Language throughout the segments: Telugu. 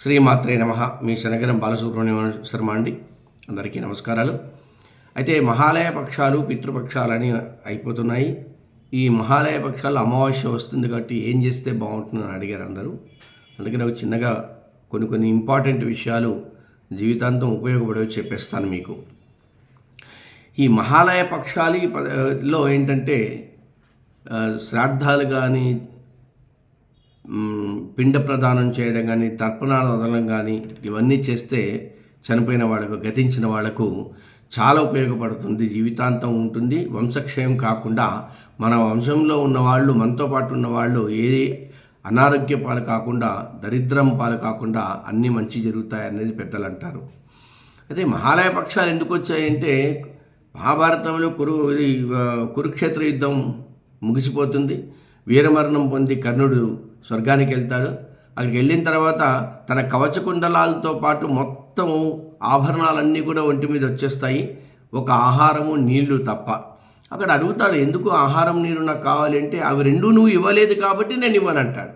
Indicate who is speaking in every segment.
Speaker 1: శ్రీమాత్రే నమ. మీ శనగరం బాలసుబ్రహ్మణ్యం శర్మ అండి. అందరికీ నమస్కారాలు. అయితే మహాలయ పక్షాలు పితృపక్షాలని అయిపోతున్నాయి. ఈ మహాలయ పక్షాలు అమావాస్య వస్తుంది కాబట్టి ఏం చేస్తే బాగుంటుందని అడిగారు అందరూ. అందుకని ఒక చిన్నగా కొన్ని కొన్ని ఇంపార్టెంట్ విషయాలు జీవితాంతం ఉపయోగపడేవి చెప్పేస్తాను మీకు. ఈ మహాలయ పక్షాలు లో ఏంటంటే శ్రాద్ధాలు కానీ పిండ ప్రదానం చేయడం కానీ తర్పణాలు వదలడం కానీ ఇవన్నీ చేస్తే చనిపోయిన వాళ్ళకు గతించిన వాళ్ళకు చాలా ఉపయోగపడుతుంది. జీవితాంతం ఉంటుంది. వంశక్షయం కాకుండా మన వంశంలో ఉన్న వాళ్ళు మనతో పాటు ఉన్న వాళ్ళు ఏ అనారోగ్య పాలు కాకుండా దరిద్రం పాలు కాకుండా అన్నీ మంచి జరుగుతాయి అనేది పెద్దలు అంటారు. అయితే మహాలయ పక్షాలు ఎందుకు వచ్చాయంటే మహాభారతంలో కురు కురుక్షేత్ర యుద్ధం ముగిసిపోతుంది. వీరమరణం పొంది కర్ణుడు స్వర్గానికి వెళ్తాడు. అక్కడికి వెళ్ళిన తర్వాత తన కవచ కుండలాలతో పాటు మొత్తం ఆభరణాలన్నీ కూడా ఒంటి మీద వచ్చేస్తాయి. ఒక ఆహారము నీళ్ళు తప్ప. అక్కడ అడుగుతాడు ఎందుకు ఆహారం నీరు నాకు కావాలంటే అవి రెండూ నువ్వు ఇవ్వలేదు కాబట్టి నేను ఇవ్వనంటాడు.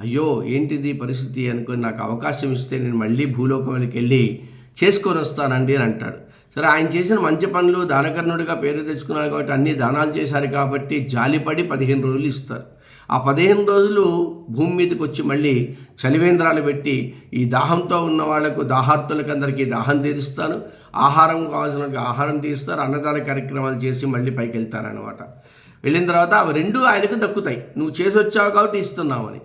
Speaker 1: అయ్యో ఏంటిది పరిస్థితి అనుకుని నాకు అవకాశం ఇస్తే నేను మళ్ళీ భూలోకంలోకి వెళ్ళి చేసుకొని వస్తానండి అని అంటాడు. సరే ఆయన చేసిన మంచి పనులు దానకర్ణుడిగా పేరు తెచ్చుకున్నాడు కాబట్టి అన్ని దానాలు చేశారు కాబట్టి జాలిపడి పదిహేను రోజులు ఇస్తారు. ఆ పదిహేను రోజులు భూమి మీదకి వచ్చి మళ్ళీ చలివేంద్రాలు పెట్టి ఈ దాహంతో ఉన్న వాళ్ళకు దాహార్తులకు అందరికీ దాహం తీరుస్తాను ఆహారం కావాల్సిన ఆహారం తీస్తారు అన్నదాన కార్యక్రమాలు చేసి మళ్ళీ పైకి వెళ్తారనమాట వెళ్ళిన తర్వాత అవి రెండు ఆయనకు దక్కుతాయి. నువ్వు చేసి వచ్చావు కాబట్టి ఇస్తున్నామని.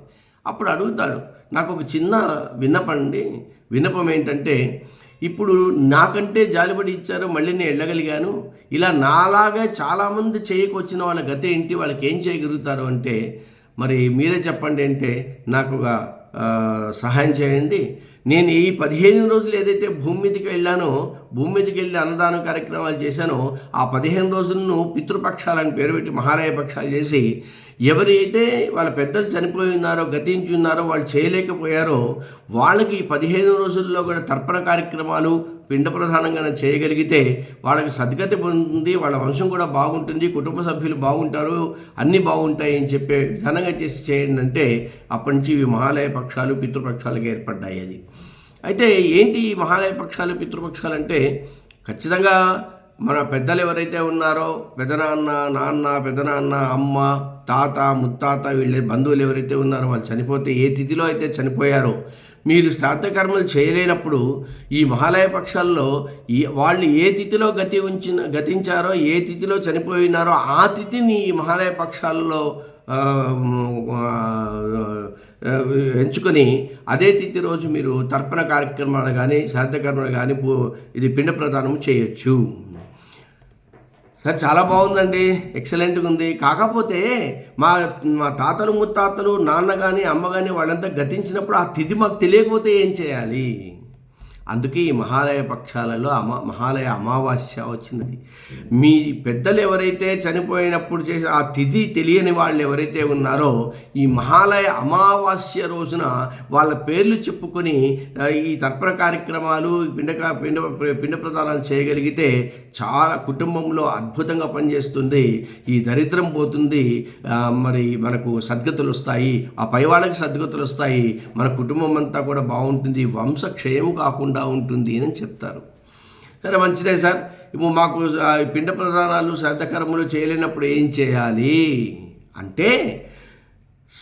Speaker 1: అప్పుడు అడుగుతాడు నాకు ఒక చిన్న విన్నపం అండి. విన్నపం ఏంటంటే ఇప్పుడు నాకంటే జాలిబడి ఇచ్చారు మళ్ళీ నేను వెళ్ళగలిగాను. ఇలా నాలాగా చాలామంది చేయకొచ్చిన వాళ్ళ గతి ఏంటి? వాళ్ళకి ఏం చేయగలుగుతారు అంటే మరి మీరే చెప్పండి అంటే నాకు ఒక సహాయం చేయండి. నేను ఈ పదిహేను రోజులు ఏదైతే భూమి మీదకి వెళ్ళానో భూమి మీదకి వెళ్ళి అన్నదాన కార్యక్రమాలు చేశానో ఆ పదిహేను రోజులను పితృపక్షాలని పేరు పెట్టి మహారాయ పక్షాలు చేసి ఎవరైతే వాళ్ళ పెద్దలు చనిపోయి ఉన్నారో గతించి ఉన్నారో వాళ్ళు చేయలేకపోయారో వాళ్ళకి ఈ పదిహేను రోజుల్లో కూడా తర్పణ కార్యక్రమాలు పిండ ప్రధానంగా చేయగలిగితే వాళ్ళకి సద్గతి పొందుతుంది వాళ్ళ వంశం కూడా బాగుంటుంది కుటుంబ సభ్యులు బాగుంటారు అన్నీ బాగుంటాయి అని చెప్పే విధానంగా చేసి చేయండి అంటే అప్పటి నుంచి ఇవి మహాలయ పక్షాలు పితృపక్షాలుగా ఏర్పడ్డాయి అది. అయితే ఏంటి ఈ మహాలయ పక్షాలు పితృపక్షాలు అంటే ఖచ్చితంగా మన పెద్దలు ఎవరైతే ఉన్నారో పెదనాన్న నాన్న పెదనాన్న అమ్మ తాత ముత్తాత వీళ్ళ బంధువులు ఎవరైతే ఉన్నారో వాళ్ళు చనిపోతే ఏ తిథిలో అయితే చనిపోయారో మీరు శ్రాద్ధ కర్మలు చేయలేనప్పుడు ఈ మహాలయ పక్షాల్లో వాళ్ళు ఏ తిథిలో గతి ఉంచిన గతించారో ఏ తిథిలో చనిపోయినారో ఆ తిథిని ఈ మహాలయ పక్షాల్లో ఎంచుకొని అదే తిథి రోజు మీరు తర్పణ కార్యక్రమాలు కానీ శ్రాద్ధ కర్మలు కానీ ఇది పిండ ప్రదానం చేయొచ్చు. చాలా బాగుందండి ఎక్సలెంట్గా ఉంది కాకపోతే మా మా తాతలు ముత్తాతలు నాన్న కానీ అమ్మ కానీ వాళ్ళంతా గతించినప్పుడు ఆ తిథి మాకు తెలియకపోతే ఏం చేయాలి? అందుకే ఈ మహాలయ పక్షాలలో అమా మహాలయ అమావాస్య వచ్చినది మీ పెద్దలు ఎవరైతే చనిపోయినప్పుడు చేసిన ఆ తిథి తెలియని వాళ్ళు ఎవరైతే ఉన్నారో ఈ మహాలయ అమావాస్య రోజున వాళ్ళ పేర్లు చెప్పుకొని ఈ తర్పణ కార్యక్రమాలు పిండక పిండ పిండ ప్రదానాలు చేయగలిగితే చాలా కుటుంబంలో అద్భుతంగా పనిచేస్తుంది. ఈ దరిద్రం పోతుంది. మరి మనకు సద్గతులు వస్తాయి. ఆ పైవాళ్ళకి సద్గతులు వస్తాయి. మన కుటుంబం అంతా కూడా బాగుంటుంది. వంశక్షయం కాకుండా ఉంటుంది అని చెప్తారు. సరే మంచిదే సార్. ఇప్పుడు మాకు పిండ ప్రధానాలు శ్రద్ధకరములు చేయలేనప్పుడు ఏం చేయాలి? అంటే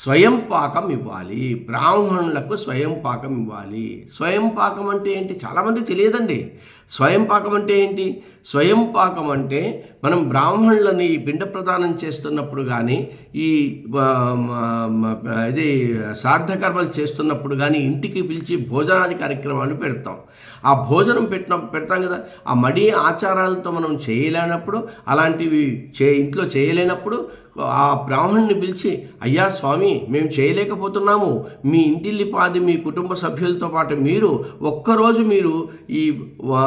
Speaker 1: స్వయం పాకం ఇవ్వాలి. బ్రాహ్మణులకు స్వయం పాకం ఇవ్వాలి. స్వయం పాకం అంటే ఏంటి? చాలామంది తెలియదండి. స్వయం పాకం అంటే ఏంటి? స్వయం పాకం అంటే మనం బ్రాహ్మణులని ఈ పిండ ప్రదానం చేస్తున్నప్పుడు కానీ ఈ ఇది శ్రాద్ధకర్మలు చేస్తున్నప్పుడు కానీ ఇంటికి పిలిచి భోజనాది కార్యక్రమాలు పెడతాం. ఆ భోజనం పెట్టిన పెడతాం కదా. ఆ మడి ఆచారాలతో మనం చేయలేనప్పుడు అలాంటివి చే ఇంట్లో చేయలేనప్పుడు ఆ బ్రాహ్మణుని పిలిచి అయ్యా స్వామి మేము చేయలేకపోతున్నాము. మీ ఇంటిల్లిపాది మీ కుటుంబ సభ్యులతో పాటు మీరు ఒక్కరోజు మీరు ఈ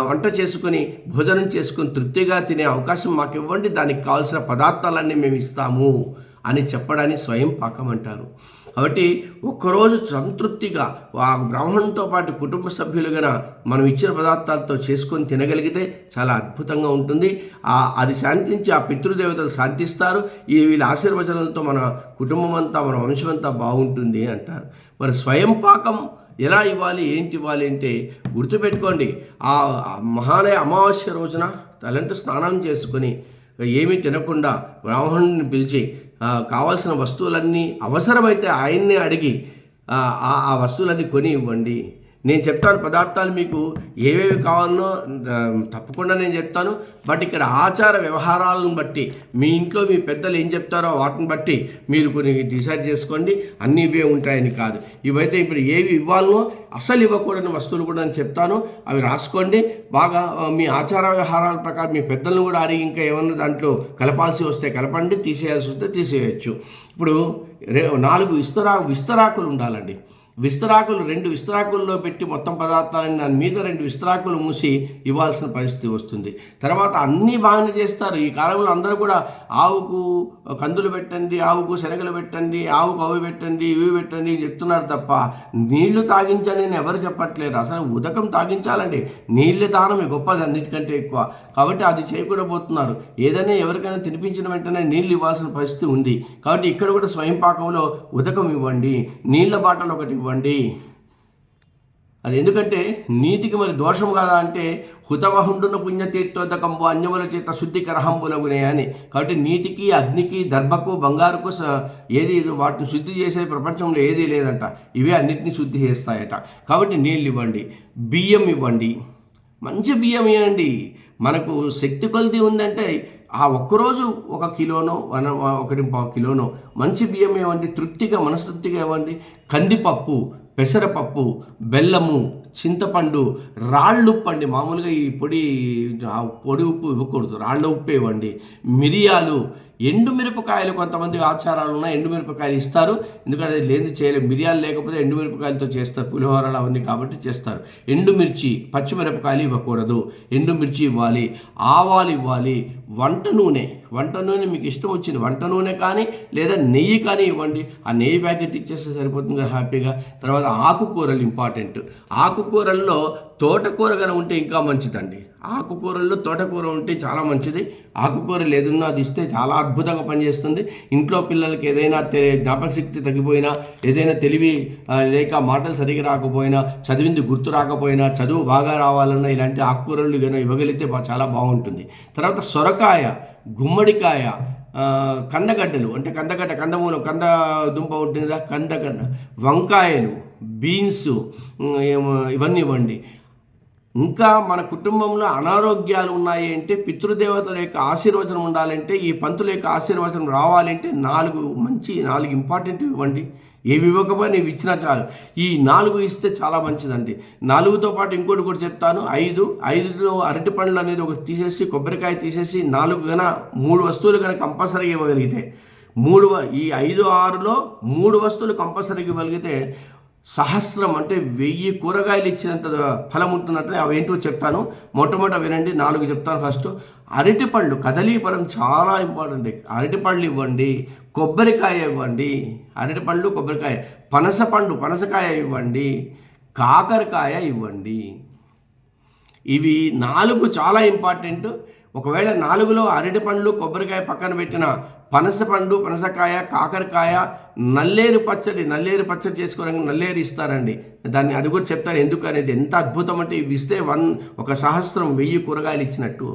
Speaker 1: వంట చేసుకుని భోజనం చేసుకుని తృప్తిగా తినే అవకాశం మాకు ఇవ్వండి దానికి కావాల్సిన పదార్థాలన్నీ మేము ఇస్తాము అని చెప్పడాన్ని స్వయం పాకం అంటారు. కాబట్టి ఒక్కరోజు సంతృప్తిగా ఆ బ్రాహ్మణునితో పాటు కుటుంబ సభ్యులుగా మనం ఇచ్చిన పదార్థాలతో చేసుకొని తినగలిగితే చాలా అద్భుతంగా ఉంటుంది. ఆ అది శాంతించి ఆ పితృదేవతలు శాంతిస్తారు. ఈ వీళ్ళ ఆశీర్వచనాలతో మన కుటుంబం అంతా మన వంశమంతా బాగుంటుంది అంటారు. మరి స్వయం పాకం ఎలా ఇవ్వాలి ఏంటి ఇవ్వాలి అంటే గుర్తుపెట్టుకోండి. ఆ మహాలయ అమావాస్య రోజున తలంటు స్నానం చేసుకొని ఏమీ తినకుండా బ్రాహ్మణుని పిలిచి కావాల్సిన వస్తువులన్నీ అవసరమైతే ఆయన్ని అడిగి ఆ- ఆ వస్తువులన్నీ కొని ఇవ్వండి. నేను చెప్తాను పదార్థాలు మీకు ఏవేవి కావాలనో తప్పకుండా నేను చెప్తాను. బట్ ఇక్కడ ఆచార వ్యవహారాలను బట్టి మీ ఇంట్లో మీ పెద్దలు ఏం చెప్తారో వాటిని బట్టి మీరు కొన్ని డిసైడ్ చేసుకోండి. అన్నీ ఇవే ఉంటాయని కాదు. ఇవైతే ఇప్పుడు ఏవి ఇవ్వాలనో అసలు ఇవ్వకూడని వస్తువులు కూడా నేను చెప్తాను. అవి రాసుకోండి. బాగా మీ ఆచార వ్యవహారాల ప్రకారం మీ పెద్దలను కూడా అడిగి ఇంకా ఏమన్నా దాంట్లో కలపాల్సి వస్తే కలపండి తీసేయాల్సి వస్తే తీసేయచ్చు. ఇప్పుడు రే నాలుగు విస్తరా విస్తరాకులు ఉండాలండి. విస్తరాకులు రెండు విస్తరాకుల్లో పెట్టి మొత్తం పదార్థాలని దాని మీద రెండు విస్తరాకులు మూసి ఇవ్వాల్సిన పరిస్థితి వస్తుంది. తర్వాత అన్నీ బాగానే చేస్తారు. ఈ కాలంలో అందరూ కూడా ఆవుకు కందులు పెట్టండి ఆవుకు శనగలు పెట్టండి ఆవుకు అవి పెట్టండి ఇవి పెట్టండి అని చెప్తున్నారు తప్ప నీళ్ళు తాగించండి అని ఎవరు చెప్పట్లేరు. అసలు ఉదకం తాగించాలండి. నీళ్ళ దానమే గొప్పది అన్నిటికంటే ఎక్కువ. కాబట్టి అది చేయకుండా పోతున్నారు ఏదైనా ఎవరికైనా తినిపించిన వెంటనే నీళ్ళు ఇవ్వాల్సిన పరిస్థితి ఉంది. కాబట్టి ఇక్కడ కూడా స్వయం పాకంలో ఉదకం ఇవ్వండి. నీళ్ళ బాటలు ఒకటి ఇవ్వండి. అది ఎందుకంటే నీతికి మరి దోషం కాదా అంటే హుతవహుండున పుణ్యతీర్థోదకంబు అన్యముల చేత శుద్ధికరహంబులగునే అని. కాబట్టి నీటికి అగ్నికి దర్భకు బంగారుకు స- ఏది వాటిని శుద్ధి చేసే ప్రపంచంలో ఏదీ లేదంట. ఇవే అన్నిటిని శుద్ధి చేస్తాయట. కాబట్టి నీళ్ళు ఇవ్వండి. బియ్యం ఇవ్వండి. మంచి బియ్యం ఇవ్వండి మనకు శక్తి కొలిది ఉందంటే ఆ ఒక్కరోజు ఒక కిలోనో వన ఒకటి పావు కిలోనో మంచి బియ్యం ఇవ్వండి తృప్తిగా మనస్తృప్తిగా ఇవ్వండి కందిపప్పు పెసరపప్పు బెల్లము చింతపండు రాళ్ళు ఉప్పు అండి మామూలుగా ఈ పొడి ఆ పొడి ఉప్పు ఇవ్వకూడదు. రాళ్ళ ఉప్పు ఇవ్వండి మిరియాలు ఎండు మిరపకాయలు కొంతమంది ఆచారాలు ఉన్నాయి ఎండు మిరపకాయలు ఇస్తారు. ఎందుకంటే అది లేని చేయలేదు మిరియాలు లేకపోతే ఎండు మిరపకాయలతో చేస్తారు. పులిహోరలు అవన్నీ కాబట్టి చేస్తారు. ఎండుమిర్చి పచ్చిమిరపకాయలు ఇవ్వకూడదు. ఎండుమిర్చి ఇవ్వాలి ఆవాలు ఇవ్వాలి వంట నూనె. వంట నూనె మీకు ఇష్టం వచ్చింది. వంట నూనె కానీ లేదా నెయ్యి కానీ ఇవ్వండి. ఆ నెయ్యి ప్యాకెట్ ఇచ్చేస్తే సరిపోతుంది కదా హ్యాపీగా. తర్వాత ఆకుకూరలు ఇంపార్టెంట్. ఆకుకూరల్లో తోటకూర కనుక ఉంటే ఇంకా మంచిదండి. ఆకుకూరల్లో తోటకూర ఉంటే చాలా మంచిది. ఆకుకూరలు ఏదన్నా అది ఇస్తే చాలా అద్భుతంగా పనిచేస్తుంది. ఇంట్లో పిల్లలకి ఏదైనా జ్ఞాపక శక్తి తగ్గిపోయినా ఏదైనా తెలివి లేక మాటలు సరిగ్గా రాకపోయినా చదివింది గుర్తు రాకపోయినా చదువు బాగా రావాలన్నా ఇలాంటి ఆకుకూరలు కనుక ఇవ్వగలిగితే చాలా బాగుంటుంది. తర్వాత సొరకాయ గుమ్మడికాయ కందగడ్డలు అంటే కందగడ్డ కందమూలం కంద దుంప ఉంటుంది? కదా కందగడ్డ. వంకాయలు బీన్స్ ఏమో ఇవన్నీ ఇవ్వండి. ఇంకా మన కుటుంబంలో అనారోగ్యాలు ఉన్నాయి అంటే పితృదేవతల యొక్క ఆశీర్వచనం ఉండాలంటే ఈ పంతుల యొక్క ఆశీర్వచనం రావాలంటే నాలుగు మంచి నాలుగు ఇంపార్టెంట్ ఇవ్వండి. ఏవి ఇవ్వకపోయినా నీవు ఇచ్చినా చాలు. ఈ నాలుగు ఇస్తే చాలా మంచిదండి. నాలుగుతో పాటు ఇంకోటి కూడా చెప్తాను. ఐదు ఐదులో అరటి పండ్లు అనేది ఒకటి తీసేసి కొబ్బరికాయ తీసేసి నాలుగు గన మూడు వస్తువులు కనుక కంపల్సరీగా ఇవ్వగలిగితే మూడు ఈ ఐదు ఆరులో మూడు వస్తువులు కంపల్సరీగా ఇవ్వగలిగితే సహస్రం అంటే వెయ్యి కూరగాయలు ఇచ్చినంత ఫలం ఉంటుందంటే అవి ఏంటో చెప్తాను. మొట్టమొదట వినండి నాలుగు చెప్తాను ఫస్ట్. అరటిపళ్ళు కదలీ ఫలం చాలా ఇంపార్టెంట్ అరటిపళ్ళు ఇవ్వండి కొబ్బరికాయ ఇవ్వండి అరటిపళ్ళు కొబ్బరికాయ. పనసపండు పనసకాయ ఇవ్వండి కాకరకాయ ఇవ్వండి. ఇవి నాలుగు చాలా ఇంపార్టెంట్ ఒకవేళ నాలుగులో అరటి పండ్లు కొబ్బరికాయ పక్కన పెట్టిన పనస పండు పనసకాయ కాకరకాయ నల్లేరు పచ్చడి నల్లేరు పచ్చడి చేసుకోవడానికి నల్లేరు ఇస్తారండి. దాన్ని అది కూడా చెప్తారు. ఎందుకు అనేది ఎంత అద్భుతం అంటే ఇవి ఇస్తే వన్ ఒక సహస్రం వెయ్యి కూరగాయలు ఇచ్చినట్టు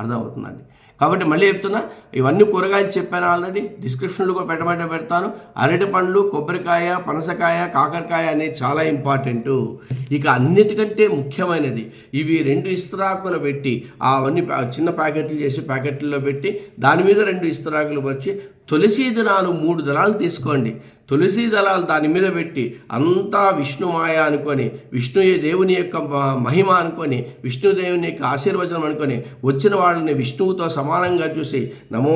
Speaker 1: అర్థమవుతుందండి. కాబట్టి మళ్ళీ చెప్తున్నా ఇవన్నీ కూరగాయలు చెప్పాను ఆల్రెడీ డిస్క్రిప్షన్లో కూడా పెట్టమంటే పెడతాను. అరటి పండ్లు కొబ్బరికాయ పనసకాయ కాకరకాయ అనేది చాలా ఇంపార్టెంట్ ఇక అన్నిటికంటే ముఖ్యమైనది ఇవి రెండు ఇస్తరాకులు పెట్టి అవన్నీ చిన్న ప్యాకెట్లు చేసి ప్యాకెట్లలో పెట్టి దాని మీద రెండు ఇస్తరాకులు వచ్చి తులసి దళాలు మూడు దళాలు తీసుకోండి. తులసి దళాలు దాని మీద పెట్టి అంతా విష్ణుమాయ అనుకొని విష్ణు దేవుని యొక్క మహిమ అనుకొని విష్ణుదేవుని యొక్క ఆశీర్వచనం అనుకొని వచ్చిన వాళ్ళని విష్ణువుతో సమానంగా చూసి నమో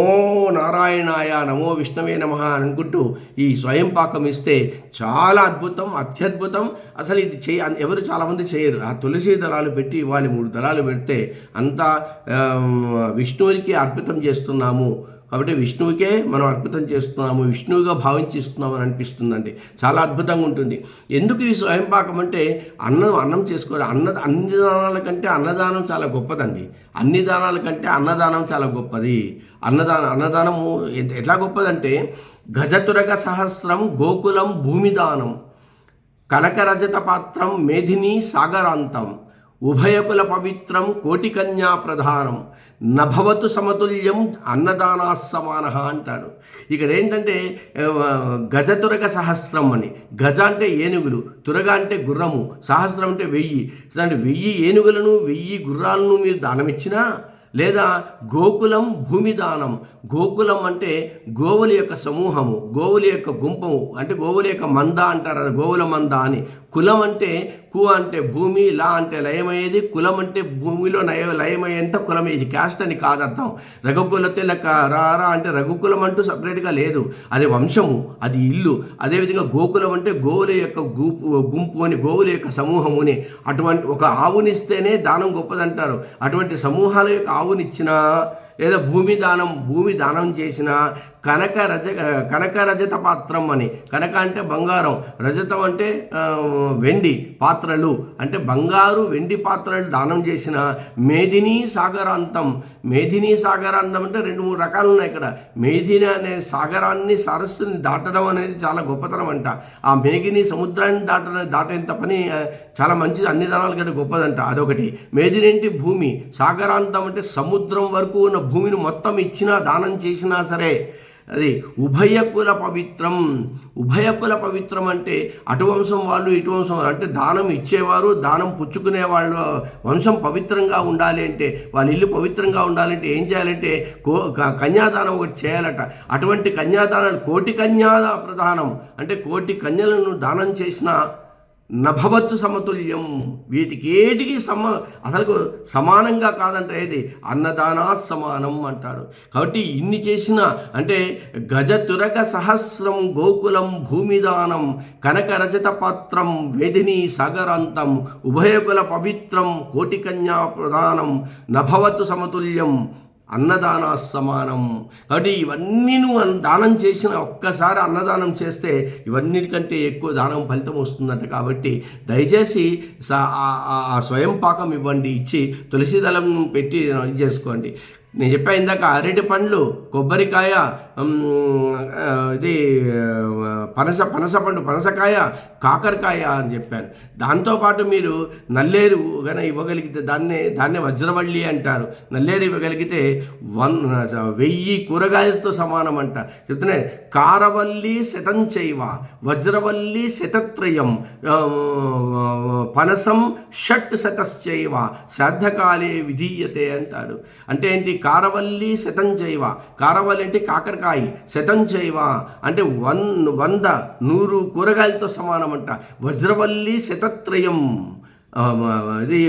Speaker 1: నారాయణాయ నమో విష్ణువే నమ అనుకుంటూ ఈ స్వయం పాకం ఇస్తే చాలా అద్భుతం అత్యద్భుతం. అసలు ఇది చేయ ఎవరు చాలామంది చేయరు. ఆ తులసి దళాలు పెట్టి ఇవ్వాలి మూడు దళాలు పెడితే అంతా ఆమ్, విష్ణువునికి అర్పితం చేస్తున్నాము. కాబట్టి విష్ణువుకే మనం అర్పితం చేస్తున్నాము విష్ణువుగా భావించిస్తున్నాము అని అనిపిస్తుందండి. చాలా అద్భుతంగా ఉంటుంది. ఎందుకు ఈ స్వయంపాకం అంటే అన్నం అన్నం చేసుకోవాలి. అన్న అన్ని దానాల కంటే అన్నదానం చాలా గొప్పదండి. అన్ని దానాల కంటే అన్నదానం చాలా గొప్పది. అన్నదానం అన్నదానము ఎట్లా గొప్పదంటే గజతురగ సహస్రం గోకులం భూమిదానం కనకరజత పాత్రం మేధిని సాగరాంతం. ఉభయకుల పవిత్రం కోటికన్యా ప్రధానం. నభవతు సమతుల్యం అన్నదానా సమాన అంటాడు. ఇక్కడ ఏంటంటే గజ తురగ సహస్రం అని. గజ అంటే ఏనుగులు తురగ అంటే గుర్రము సహస్రం అంటే వెయ్యి. అంటే వెయ్యి ఏనుగులను వెయ్యి గుర్రాలను మీరు దానమిచ్చినా లేదా గోకులం భూమిదానం గోకులం అంటే గోవుల యొక్క సమూహము గోవుల యొక్క గుంపము అంటే గోవుల యొక్క మంద అంటారు గోవుల మంద అని. కులం అంటే కు అంటే భూమి లా అంటే లయమయ్యేది కులం అంటే భూమిలో నయ లయమయ్యేంత కులం ఇది క్యాస్ట్ అని కాదర్థం రఘుకుల తిలక రారా అంటే రఘుకులం అంటూ సపరేట్గా లేదు. అది వంశము అది ఇల్లు. అదేవిధంగా గోకులం అంటే గోవుల యొక్క గుంపు గుంపు అని గోవుల యొక్క సమూహము అని. అటువంటి ఒక ఆవునిస్తేనే దానం గొప్పదంటారు. అటువంటి సమూహాల యొక్క ఆవునిచ్చినా లేదా భూమి దానం భూమి దానం చేసిన కనక రజ కనక రజత పాత్రం అని. కనక అంటే బంగారం రజతం అంటే వెండి పాత్రలు. అంటే బంగారు వెండి పాత్రలు దానం చేసిన మేధినీ సాగరాంతం. మేధినీ సాగరాంతం అంటే రెండు మూడు రకాలు ఉన్నాయి ఇక్కడ. మేధిని అనే సాగరాన్ని సరస్సుని దాటడం అనేది చాలా గొప్పతనం అంట. ఆ మేఘిని సముద్రాన్ని దాటడం దాటేంత పని చాలా మంచిది. అన్ని దానాల కంటే గొప్పదంట. అదొకటి. మేధిని అంటే భూమి. సాగరాంతం అంటే సముద్రం వరకు ఉన్న భూమిని మొత్తం ఇచ్చినా దానం చేసినా సరే అది ఉభయకుల పవిత్రం. ఉభయకుల పవిత్రం అంటే అటు వంశం వాళ్ళు ఇటు వంశం వాళ్ళు. అంటే దానం ఇచ్చేవారు దానం పుచ్చుకునే వాళ్ళ వంశం పవిత్రంగా ఉండాలి అంటే వాళ్ళ ఇల్లు పవిత్రంగా ఉండాలంటే ఏం చేయాలంటే కో క- కన్యాదానం ఒకటి చేయాలట. అటువంటి కన్యాదానాలు కోటి కన్యాద ప్రధానం. అంటే కోటి కన్యలను దానం చేసిన నభవత్తు సమతుల్యం. వీటికి ఏటికి సమ అసలు సమానంగా కాదంట ఏది? అన్నదానా సమానం అంటాడు. కాబట్టి ఇన్ని చేసిన అంటే గజతురక సహస్రం గోకులం భూమిదానం కనక రజత పాత్రం వేదిని సాగరాంతం ఉభయకుల పవిత్రం కోటికన్యా ప్రధానం నభవత్తు సమతుల్యం. అన్నదాన సమానం కాబట్టి ఇవన్నీ నువ్వు దానం చేసిన ఒక్కసారి అన్నదానం చేస్తే ఇవన్నిటికంటే ఎక్కువ దానం ఫలితం వస్తుందంట. కాబట్టి దయచేసి స- ఆ- ఆ స్వయం పాకం ఇవ్వండి. ఇచ్చి తులసి దళం పెట్టి ఇది చేసుకోండి. నేను చెప్పా ఇందాక అరటి పండ్లు కొబ్బరికాయ ఇది పనస పనస పండు పనసకాయ కాకరకాయ అని చెప్పాను దాంతోపాటు మీరు నల్లేరు కానీ ఇవ్వగలిగితే దాన్నే దాన్నే వజ్రవల్లి అంటారు. నల్లేరు ఇవ్వగలిగితే వన్ వెయ్యి కూరగాయలతో సమానం అంట చెప్తున్నాయి కారవల్లి శతం చైవ వజ్రవల్లి శతత్రయం పనసం షట్ శతశ్చైవ శ్రద్ధకాలే విధీయతే అంటాడు అంటే ఏంటి? కారవల్లి శతం కారవాలి కారవల్లి అంటే కాకరకాయ. శతం చేయవ అంటే వన్ వంద నూరు కూరగాయలతో సమానం అంట వజ్రవల్లి శతత్రయం. ఇది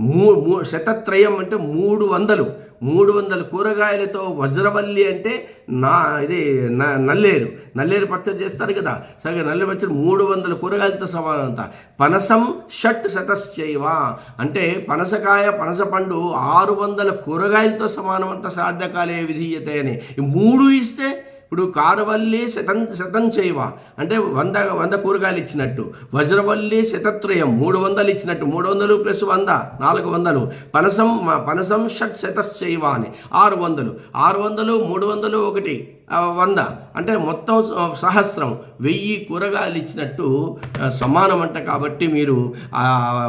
Speaker 1: మూ మూ శతత్రయం అంటే మూడు వందలు. మూడు వందల కూరగాయలతో వజ్రవల్లి అంటే నా ఇది నల్లేరు. నల్లేరు పచ్చడి చేస్తారు కదా. సరిగ్గా నల్లేరు పచ్చడి మూడు వందల కూరగాయలతో సమానంత పనసం షట్ శతశ్చైవ. అంటే పనసకాయ పనస పండు ఆరు వందల కూరగాయలతో సమానమంత సాధ్యకాలే విధీయతే అని. మూడు ఇస్తే ఇప్పుడు కారవల్లి శతం శతం చేయవ? అంటే వంద వంద కూరగాయలు ఇచ్చినట్టు. వజ్రవల్లి శతత్రయం మూడు వందలు ఇచ్చినట్టు. మూడు వందలు ప్లస్ వంద నాలుగు వందలు. పనసం పనసం షట్ శతశ్చైవ అని. ఆరు వందలు. ఆరు వందలు మూడు వందలు ఒకటి వంద. అంటే మొత్తం సహస్రం. వెయ్యి కూరగాయలు ఇచ్చినట్టు సమానం అంట కాబట్టి మీరు ఆ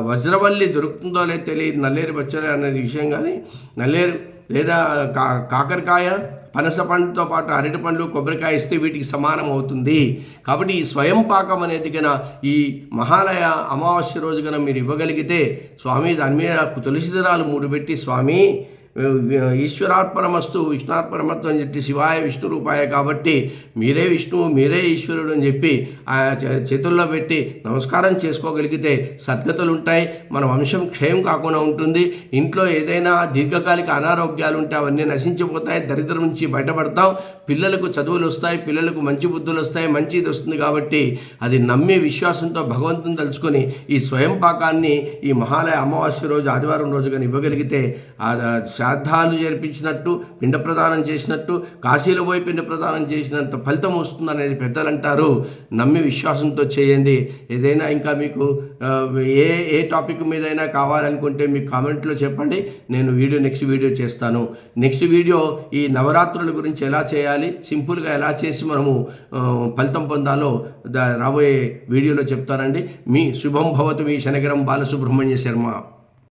Speaker 1: వజ్రవల్లి దొరుకుతుందో లేదో తెలియదు. నల్లేరు పచ్చడి అనేది విషయం కానీ నల్లేరు లేదా కా కాకరకాయ పనస పండుతో పాటు అరటి పండ్లు కొబ్బరికాయ ఇస్తే వీటికి సమానం అవుతుంది. కాబట్టి ఈ స్వయం పాకం అనేది కన ఈ మహాలయ అమావాస్య రోజు కన మీరు ఇవ్వగలిగితే స్వామి దాని మీద తులసి దళాలు మూడు పెట్టి స్వామి ఈశ్వరార్పణమస్తు విష్ణార్పణమస్తు అని చెప్పి శివాయ విష్ణు రూపాయ కాబట్టి మీరే విష్ణువు మీరే ఈశ్వరుడు అని చెప్పి ఆ చేతుల్లో పెట్టి నమస్కారం చేసుకోగలిగితే సద్గతులు ఉంటాయి మన వంశం క్షయం కాకుండా ఉంటుంది. ఇంట్లో ఏదైనా దీర్ఘకాలిక అనారోగ్యాలు ఉంటే అవన్నీ నశించిపోతాయి. దరిద్రం నుంచి బయటపడతాం. పిల్లలకు చదువులు వస్తాయి పిల్లలకు మంచి బుద్ధులు వస్తాయి మంచి ఇది వస్తుంది కాబట్టి అది నమ్మి విశ్వాసంతో భగవంతుని తలుచుకొని ఈ స్వయం పాకాన్ని ఈ మహాలయ అమావాస్య రోజు ఆదివారం రోజు కానీ ఇవ్వగలిగితే శ్రాద్ధాలు జరిపించినట్టు పిండ ప్రదానం చేసినట్టు కాశీలో పోయి పిండ ప్రదానం చేసినంత ఫలితం వస్తుందనేది పెద్దలు అంటారు నమ్మి విశ్వాసంతో చేయండి. ఏదైనా ఇంకా మీకు ఏ ఏ టాపిక్ మీదైనా కావాలనుకుంటే మీ కామెంట్లో చెప్పండి. నేను వీడియో నెక్స్ట్ వీడియో చేస్తాను. నెక్స్ట్ వీడియో ఈ నవరాత్రుల గురించి ఎలా చేయాలి సింపుల్గా ఎలా చేసి మనము ఫలితం పొందాలో దా- రాబోయే వీడియోలో చెప్తానండి. మీ శుభం భవతు మీ శనగరం బాలసుబ్రహ్మణ్య శర్మ.